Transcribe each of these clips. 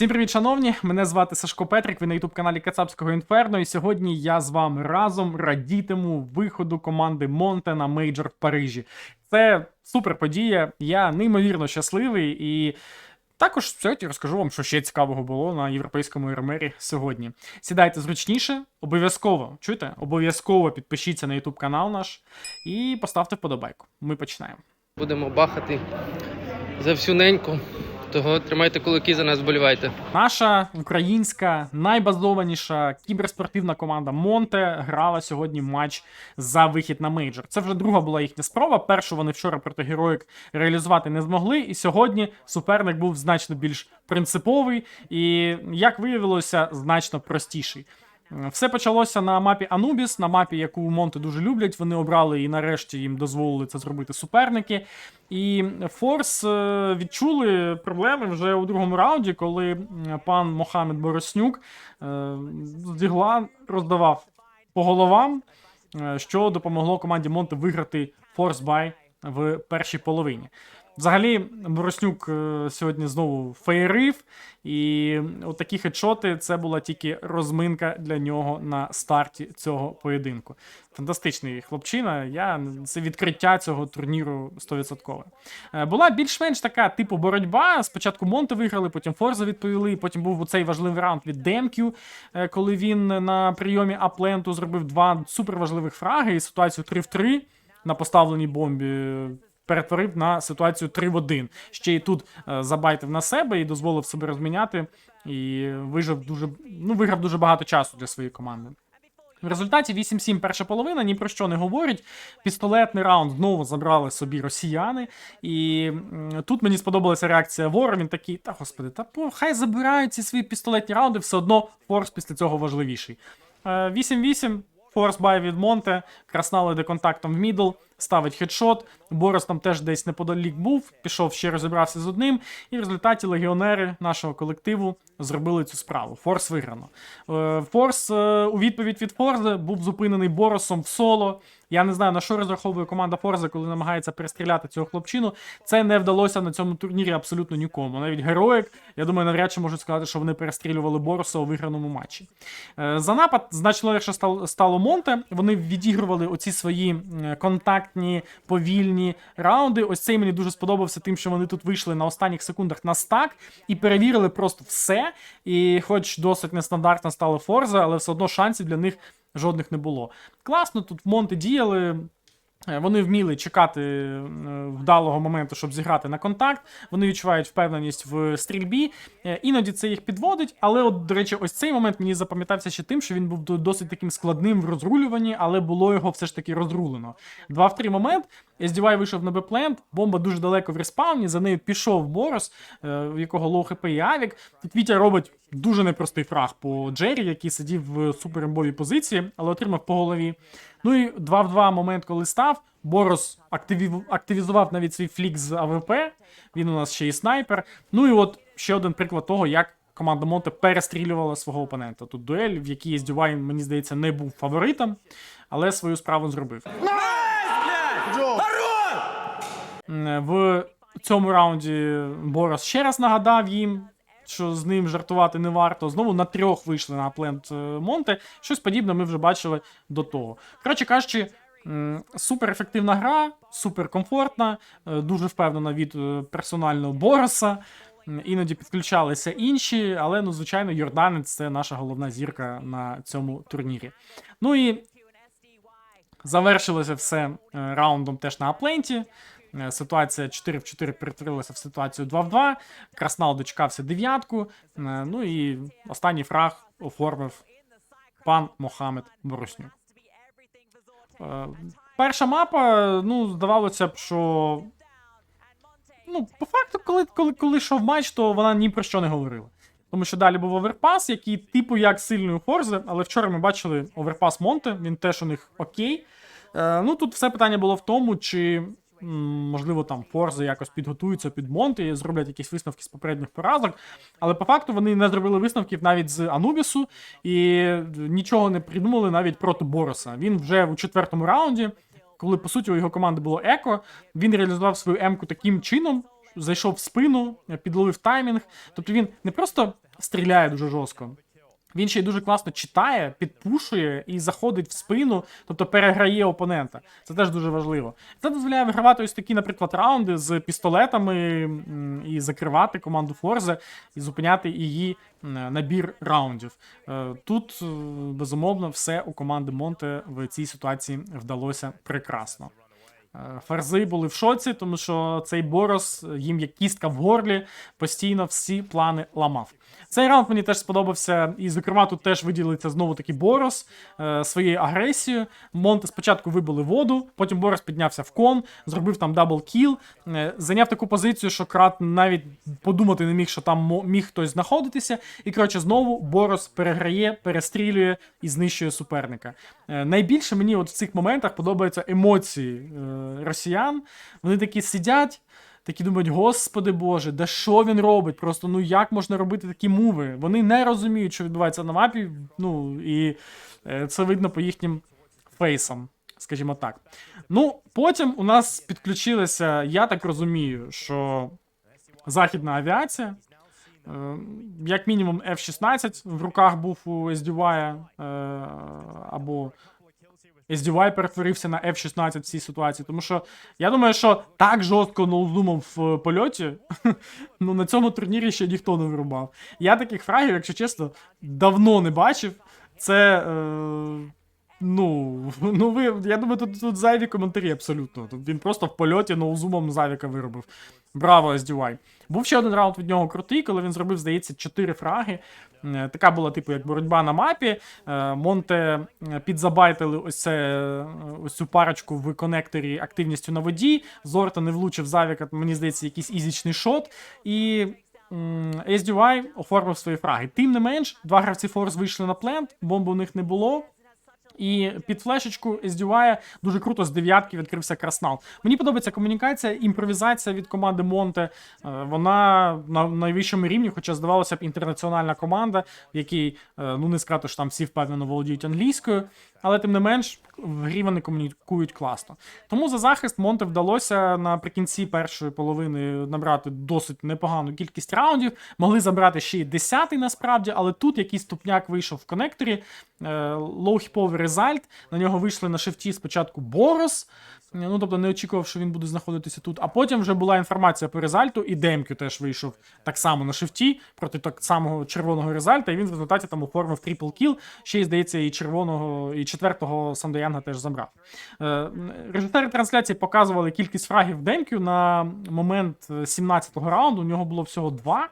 Всім привіт, шановні! Мене звати Сашко Петрик. Ви на ютуб каналі Кацапського Інферно. І сьогодні я з вами разом радітиму виходу команди Монте на мейджор в Парижі. Це супер подія. Я неймовірно щасливий і. Також сьогодні розкажу вам, що ще цікавого було на європейському РМРі сьогодні. Сідайте зручніше, обов'язково чуєте? Обов'язково підпишіться на YouTube канал наш і поставте вподобайку. Ми починаємо. Будемо бахати за всю неньку. Того тримайте кулаки за нас, вболівайте. Наша українська найбазованіша кіберспортивна команда Монте грала сьогодні матч за вихід на мейджор. Це вже друга була їхня спроба. Першу вони вчора проти героїк реалізувати не змогли. І сьогодні суперник був значно більш принциповий і, як виявилося, значно простіший. Все почалося на мапі Анубіс, на мапі, яку Монти дуже люблять. Вони обрали і нарешті їм дозволили це зробити суперники. І Форс е, відчули проблеми вже у другому раунді, коли пан Мохамед Бороснюк е, з роздавав по головам, е, що допомогло команді Монти виграти Форс Бай в першій половині. Взагалі, Бороснюк е, сьогодні знову феєрив, і от такі хедшоти це була тільки розминка для нього на старті цього поєдинку. Фантастичний хлопчина. Я це відкриття цього турніру 100%. Е, Була більш-менш така типу боротьба. Спочатку Монте виграли, потім Форза відповіли. Потім був цей важливий раунд від Демкю, е, коли він на прийомі Апленту зробив два суперважливих фраги і ситуацію 3 в 3 на поставленій бомбі перетворив на ситуацію 3 в 1. Ще й тут е, забайтив на себе і дозволив себе розміняти. І вижив дуже, ну, виграв дуже багато часу для своєї команди. В результаті 8-7 перша половина ні про що не говорить. Пістолетний раунд знову забрали собі росіяни. І тут мені сподобалася реакція Вора. Він такий, та господи, та по, хай забирають ці свої пістолетні раунди, все одно форс після цього важливіший. Е, 8-8. Форс бай від Монте, Краснал іде контактом в мідл, ставить хедшот. Борос там теж десь неподалік був, пішов ще розібрався з одним, і в результаті легіонери нашого колективу зробили цю справу. Форс виграно. Е, Форс е, у відповідь від Форза був зупинений Боросом в соло. Я не знаю на що розраховує команда Форза, коли намагається перестріляти цього хлопчину. Це не вдалося на цьому турнірі абсолютно нікому. Навіть героїк, я думаю, навряд чи можуть сказати, що вони перестрілювали Бороса у виграному матчі. Е, За напад значно легше стало Монте. Вони відігрували оці свої контактні, повільні раунди. Ось цей мені дуже сподобався, тим, що вони тут вийшли на останніх секундах на стак і перевірили просто все. І, хоч досить нестандартно стало Форза, але все одно шансів для них жодних не було. Класно, тут в Монте діяли. Е, Вони вміли чекати е, вдалого моменту, щоб зіграти на контакт. Вони відчувають впевненість в стрільбі. Е, Іноді це їх підводить. Але, от, до речі, ось цей момент мені запам'ятався ще тим, що він був досить таким складним в розрулюванні, але було його все ж таки розрулено. Два в три момент. SDY вийшов на Б-плент, бомба дуже далеко в респауні, за нею пішов Борос, в якого лоу хп і авік. Тут Вітя робить дуже непростий фраг по Джері, який сидів в суперембовій позиції, але отримав по голові. Ну і 2 в 2 момент, коли став. Борос активів... активізував навіть свій флік з АВП. Він у нас ще і снайпер. Ну і от ще один приклад того, як команда Монте перестрілювала свого опонента. Тут дуель, в якій SDY, мені здається, не був фаворитом, але свою справу зробив. В цьому раунді Борос ще раз нагадав їм, що з ним жартувати не варто. Знову на трьох вийшли на плент Монте. Щось подібне ми вже бачили до того. Коротше кажучи, м, супер ефективна гра, супер комфортна, е, дуже впевнена від е, персонального Бороса. Іноді підключалися інші, але ну, звичайно, Йорданець це наша головна зірка на цьому турнірі. Ну і Завершилося все е, раундом теж на апленті. Е, Ситуація 4 в 4 перетворилася в ситуацію 2 в 2. Краснал дочекався дев'ятку. Е, Ну і останній фраг оформив пан Мохамед Бороснюк. Е, Перша мапа, ну, здавалося б, що. Ну, по факту, коли, коли, коли йшов матч, то вона ні про що не говорила. Тому що далі був оверпас, який типу як сильний у Форзе, але вчора ми бачили оверпас Монте, він теж у них окей. Е, ну тут все питання було в тому, чи можливо там Форзи якось підготуються під Монте і зроблять якісь висновки з попередніх поразок. Але по факту вони не зробили висновків навіть з Анубісу і нічого не придумали навіть проти Бороса. Він вже у четвертому раунді, коли по суті у його команди було еко, він реалізував свою емку таким чином, зайшов в спину, підловив таймінг. Тобто він не просто стріляє дуже жорстко. Він ще й дуже класно читає, підпушує і заходить в спину, тобто переграє опонента. Це теж дуже важливо. Це дозволяє вигравати ось такі, наприклад, раунди з пістолетами і закривати команду Форзе і зупиняти її набір раундів. Е, Тут, е, безумовно, все у команди Монте в цій ситуації вдалося прекрасно. Е, Фарзи були в шоці, тому що цей Борос їм як кістка в горлі постійно всі плани ламав. Цей раунд мені теж сподобався, і, зокрема, тут теж виділиться знову таки Борос е, своєю агресією. Монте спочатку вибили воду, потім Борос піднявся в кон, зробив там дабл кіл, е, зайняв таку позицію, що крат навіть подумати не міг, що там міг хтось знаходитися. І коротше, знову Борос переграє, перестрілює і знищує суперника. Е, найбільше мені от в цих моментах подобаються емоції е, росіян. Вони такі сидять. Такі думають, господи Боже, да що він робить? Просто ну як можна робити такі муви? Вони не розуміють, що відбувається на мапі. Ну і е, це видно по їхнім фейсам, скажімо так. Ну, потім у нас підключилася, я так розумію, що західна авіація. Е, Як мінімум F-16 в руках був у SDY, е, або SDY перетворився на F-16 в цій ситуації. Тому що я думаю, що так жорстко ноуздумом в польоті, ну на цьому турнірі ще ніхто не вирубав. Я таких фрагів, якщо чесно, давно не бачив. Це. Е, Ну, ну ви, я думаю, тут, тут зайві коментарі абсолютно. Тут він просто в польоті ноузумом Завіка виробив. Браво, SDY. Був ще один раунд від нього крутий, коли він зробив, здається, 4 фраги. Е, Така була, типу, як боротьба на мапі. Е, Монте е, підзабайтили ось, це, ось цю парочку в конекторі активністю на воді. Зорта не влучив Завіка, мені здається, якийсь ізічний шот. І. SDY оформив свої фраги. Тим не менш, два гравці Форс вийшли на плент, бомби у них не було. І під флешечку SDY дуже круто з дев'ятки відкрився краснал. Мені подобається комунікація, імпровізація від команди Монте. Е, Вона на найвищому рівні, хоча здавалося б, інтернаціональна команда, в якій е, ну не сказати, що там всі впевнено володіють англійською, але тим не менш в грі вони комунікують класно. Тому за захист Монте вдалося наприкінці першої половини набрати досить непогану кількість раундів. Могли забрати ще й десятий насправді, але тут якийсь ступняк вийшов в конекторі. Лоу-хіповий резальт. На нього вийшли на шифті спочатку Борос. Е, Ну, тобто не очікував, що він буде знаходитися тут. А потім вже була інформація по резальту, і Демкю теж вийшов так само на шифті проти так самого червоного резальта, і він в результаті там оформив трипл кіл. Ще й, здається, і червоного, і четвертого Сандоянга теж забрав. Е, Режисери трансляції показували кількість фрагів Демкю на момент е, 17-го раунду. У нього було всього два.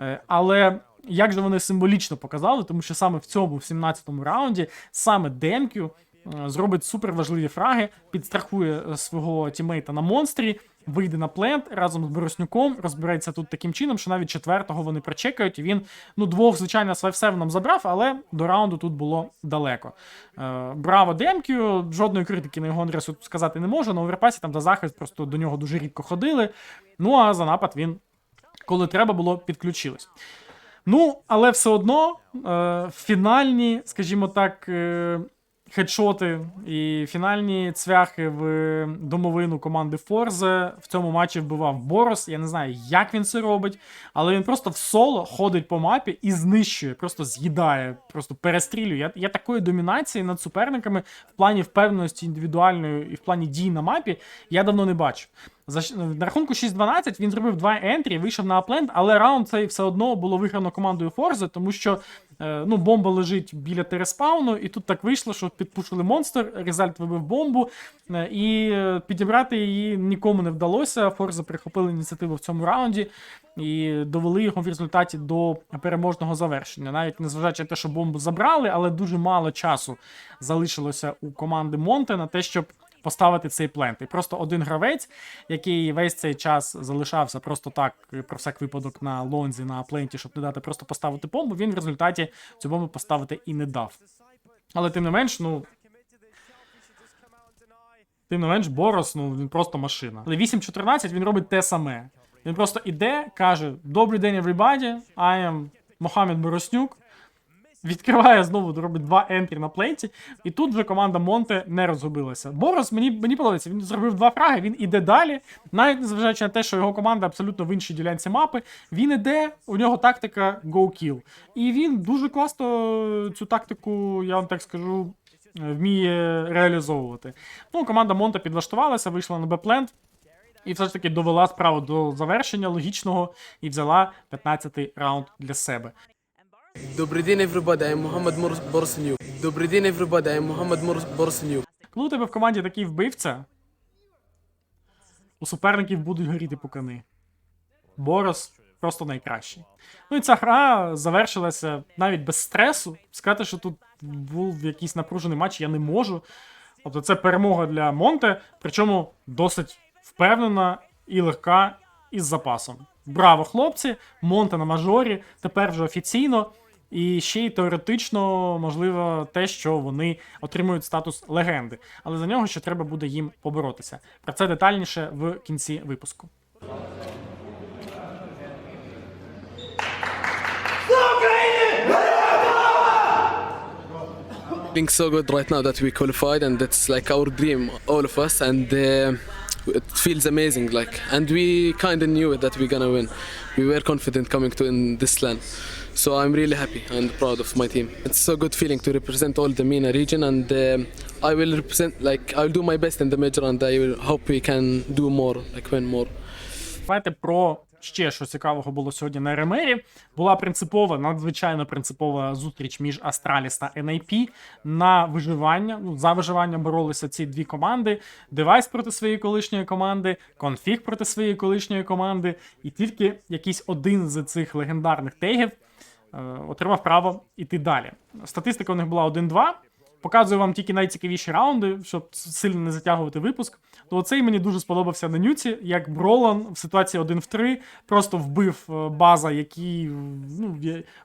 Е, Але як же вони символічно показали, тому що саме в цьому, в 17-му раунді, саме Демкю е, зробить суперважливі фраги, підстрахує е, свого тімейта на монстрі, вийде на плент разом з Бороснюком, розбереться тут таким чином, що навіть четвертого вони прочекають. І він ну двох, звичайно, з 5 нам забрав, але до раунду тут було далеко. Е, браво Демкю, жодної критики на його адресу тут сказати не можу. На оверпасі там за захист просто до нього дуже рідко ходили. Ну а за напад він, коли треба було, підключились. Ну, але все одно е, фінальні, скажімо так, е, хедшоти і фінальні цвяхи в домовину команди Форзе в цьому матчі вбивав Борос. Я не знаю, як він це робить, але він просто в соло ходить по мапі і знищує, просто з'їдає, просто перестрілює. Я, я такої домінації над суперниками в плані впевненості індивідуальної і в плані дій на мапі я давно не бачив. За на рахунку 6-12 він зробив два ентрі, вийшов на апленд, але раунд цей все одно було виграно командою Форзе, тому що ну, бомба лежить біля тереспауну, і тут так вийшло, що підпушили монстр, Резальт вибив бомбу, е, і е, підібрати її нікому не вдалося. Форзе прихопили ініціативу в цьому раунді і довели його в результаті до переможного завершення. Навіть незважаючи на те, що бомбу забрали, але дуже мало часу залишилося у команди Монте на те, щоб поставити цей плент. І просто один гравець, який весь цей час залишався просто так, про всяк випадок на лонзі на пленті, щоб не дати просто поставити бомбу, він в результаті цю бомбу поставити і не дав. Але тим не менш, ну. Тим не менш, Борос, ну він просто машина. Але 8-14 він робить те саме. Він просто іде, каже: Добрий день, everybody, I am Мохамед Бороснюк. Відкриває знову, робить два ентрі на пленті, і тут вже команда Монте не розгубилася. Борос мені, мені подобається, він зробив два фраги, він іде далі, навіть незважаючи на те, що його команда абсолютно в іншій ділянці мапи, він іде, у нього тактика go kill. І він дуже класно цю тактику, я вам так скажу, вміє реалізовувати. Ну, команда Монте підлаштувалася, вийшла на Б-плент. І все ж таки довела справу до завершення логічного і взяла 15-й раунд для себе. Добрий день, everybody. I'm Mor- Borsenyu. Добрий день, everybody. I'm Mor- Borsenyu. Коли у тебе в команді такий вбивця, у суперників будуть горіти пукани. Борос просто найкращий. Ну і ця гра завершилася навіть без стресу. Сказати, що тут був якийсь напружений матч, я не можу. Тобто це перемога для Монте, причому досить впевнена і легка, і з запасом. Браво, хлопці! Монте на мажорі, тепер вже офіційно. І ще й теоретично можливо те, що вони отримують статус легенди, але за нього ще треба буде їм поборотися. Про це детальніше в кінці випуску. Feeling so good right now that we qualified, and that's like our dream, all of us, and uh, it feels amazing. Like, and we kind of knew that we're gonna win. We were confident coming to in this land. So I'm really happy and proud of my team. It's so good feeling to represent all the MENA region, and uh, I will represent like I'll do my best in the major, and I will hope we can do more, like win more. Давайте про Ще що цікавого було сьогодні на РМРі. Була принципова, надзвичайно принципова зустріч між Астраліс та NIP на виживання. Ну, за виживання боролися ці дві команди: Девайс проти своєї колишньої команди, Конфіг проти своєї колишньої команди, і тільки якийсь один з цих легендарних тегів е, отримав право іти далі. Статистика у них була 1-2. Показую вам тільки найцікавіші раунди, щоб сильно не затягувати випуск. То оцей мені дуже сподобався на нюці, як Бролан в ситуації 1 в 3 просто вбив е, база, який, ну,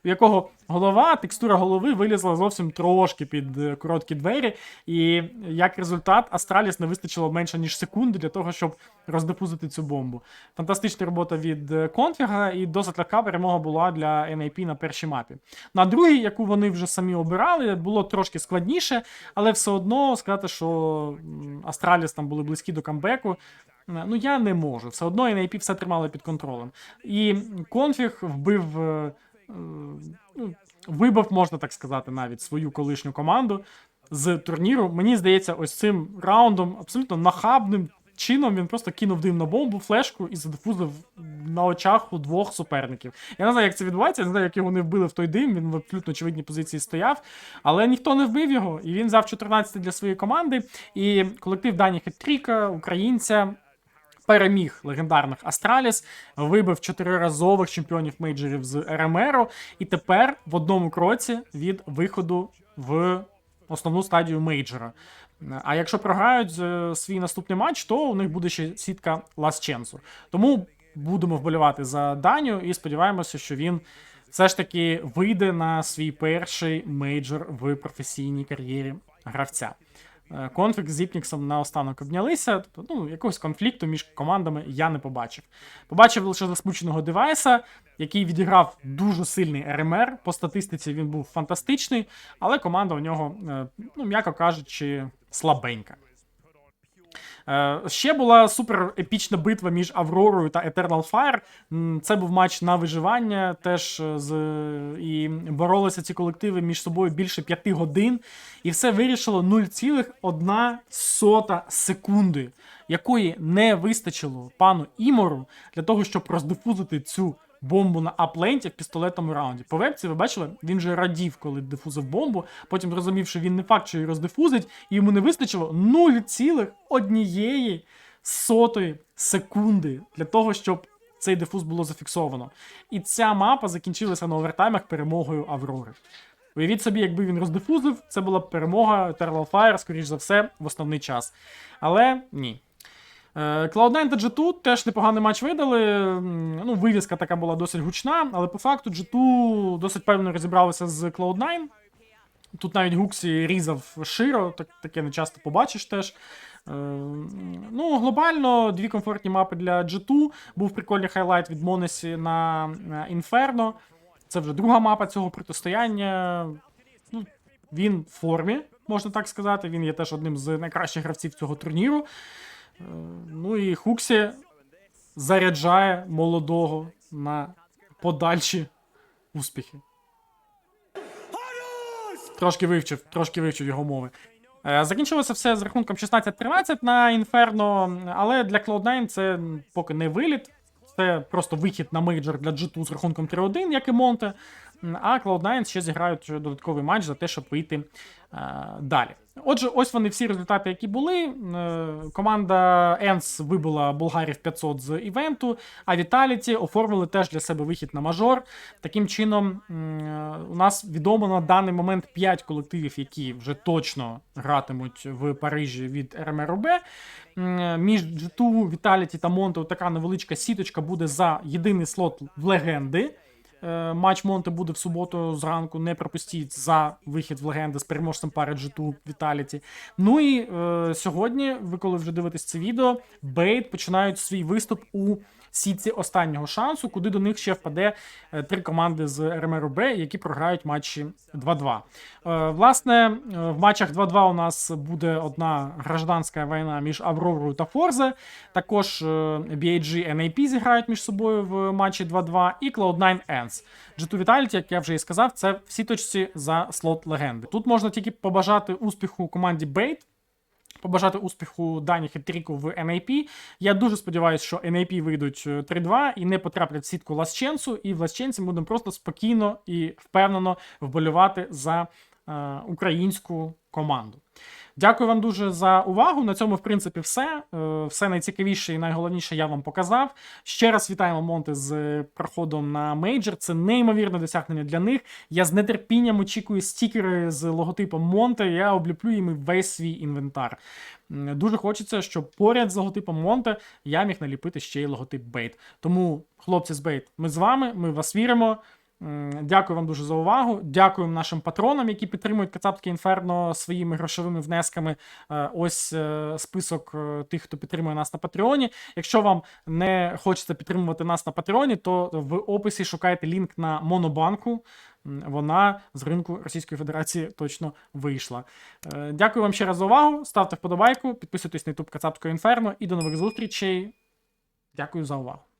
в якого голова, текстура голови вилізла зовсім трошки під е, короткі двері. І як результат, Астраліс не вистачило менше ніж секунди для того, щоб роздифузити цю бомбу. Фантастична робота від е, конфіга, і досить легка перемога була для NIP на першій мапі. На другій, яку вони вже самі обирали, було трошки складніше, але все одно сказати, що Астраліс там були близькі до камбеку. е, Ну, я не можу. Все одно і NIP все тримали під контролем. І конфіг вбив. е, е, ну, Вибив, можна так сказати, навіть свою колишню команду з турніру. Мені здається, ось цим раундом абсолютно нахабним чином він просто кинув димну бомбу, флешку і задифузив на очах у двох суперників. Я не знаю, як це відбувається, я не знаю, як його не вбили в той дим. Він в абсолютно очевидній позиції стояв, але ніхто не вбив його. І він взяв 14 для своєї команди. І колектив Дані Хеттріка, українця. Переміг легендарних Астраліс, вибив чотириразових чемпіонів мейджорів з РМРу, і тепер в одному кроці від виходу в основну стадію мейджора. А якщо програють е, свій наступний матч, то у них буде ще сітка Last Chance. Тому будемо вболівати за Даню і сподіваємося, що він все ж таки вийде на свій перший мейджор в професійній кар'єрі гравця. Е, Конфлікт з Зіпніксом наостанок обнялися. Тобто, ну, якогось конфлікту між командами я не побачив. Побачив лише засмученого девайса, який відіграв дуже сильний РМР. По статистиці він був фантастичний, але команда у нього, е, ну, м'яко кажучи, слабенька. Е, Ще була супер епічна битва між Авророю та Eternal Fire. Це був матч на виживання. Теж е, з і боролися ці колективи між собою більше п'яти годин. І все вирішило 0,1 секунди, якої не вистачило пану Імору для того, щоб роздифузити цю бомбу на апленті в пістолетному раунді. По вебці, ви бачили, він же радів, коли дифузив бомбу. Потім зрозумів, що він не факт, що її роздифузить, і йому не вистачило 0,1 сотої секунди для того, щоб цей дифуз було зафіксовано. І ця мапа закінчилася на овертаймах перемогою Аврори. Уявіть собі, якби він роздифузив, це була б перемога Eternal Fire, скоріш за все, в основний час. Але ні. Е, Cloud9 та G2 теж непоганий матч видали. Ну, вивіска така була досить гучна, але по факту G2 досить певно розібралися з Cloud9. Тут навіть Гуксі різав широ, так, таке не часто побачиш теж. Е, ну, глобально дві комфортні мапи для G2. Був прикольний хайлайт від Монесі на Inferno. Це вже друга мапа цього протистояння. Він в формі, можна так сказати. Він є теж одним з найкращих гравців цього турніру. Е, Ну і Хуксі заряджає молодого на подальші успіхи. Трошки вивчив, трошки вивчив його мови. Е, Закінчилося все з рахунком 16-13 на Інферно, але для Cloud9 це поки не виліт. Це просто вихід на мейджор для G2 з рахунком 3-1, як і Монте. А Cloud9 ще зіграють додатковий матч за те, щоб вийти е, далі. Отже, ось вони всі результати, які були. Е, команда Енс вибила Болгарів 500 з івенту, а Vitality оформили теж для себе вихід на мажор. Таким чином, е, у нас відомо на даний момент 5 колективів, які вже точно гратимуть в Парижі від РМРОБ. Між G2, Vitality та Монте така невеличка сіточка буде за єдиний слот в легенди. Е, Матч Монте буде в суботу зранку. Не пропустіть за вихід в легенди з переможцем пари G2 Vitality. Ну і е, сьогодні, ви коли вже дивитесь це відео, Бейт починають свій виступ у сітці останнього шансу, куди до них ще впаде е, три команди з РМРБ, які програють матчі 2-2. Е, власне, е, в матчах 2-2 у нас буде одна гражданська війна між Авророю та Форзе. Також BAG NAP зіграють між собою в матчі 2-2 і Cloud9 Ends. G2 Vitality, як я вже і сказав, це в сіточці за слот легенди. Тут можна тільки побажати успіху команді Bait, побажати успіху Дані Хетріку в NAP. Я дуже сподіваюся, що NAP вийдуть е, 3-2 і не потраплять в сітку ласченцу. і в Ласченці будемо просто спокійно і впевнено вболювати за е, українську команду. Дякую вам дуже за увагу. На цьому, в принципі, все. Е, Все найцікавіше і найголовніше я вам показав. Ще раз вітаємо Монте з проходом на мейджор. Це неймовірне досягнення для них. Я з нетерпінням очікую стікери з логотипом Монте. Я обліплю їм весь свій інвентар. Дуже хочеться, щоб поряд з логотипом Монте я міг наліпити ще й логотип Бейт. Тому, хлопці з Бейт, ми з вами, ми в вас віримо. Дякую вам дуже за увагу. Дякуємо нашим патронам, які підтримують Кацапське інферно своїми грошовими внесками. Е, Ось е, список е, тих, хто підтримує нас на Патреоні. Якщо вам не хочеться підтримувати нас на Патреоні, то в описі шукайте лінк на Монобанку. Вона з ринку Російської Федерації точно вийшла. Дякую вам ще раз за увагу. Ставте вподобайку, підписуйтесь на YouTube Кацапського інферно і до нових зустрічей. Дякую за увагу.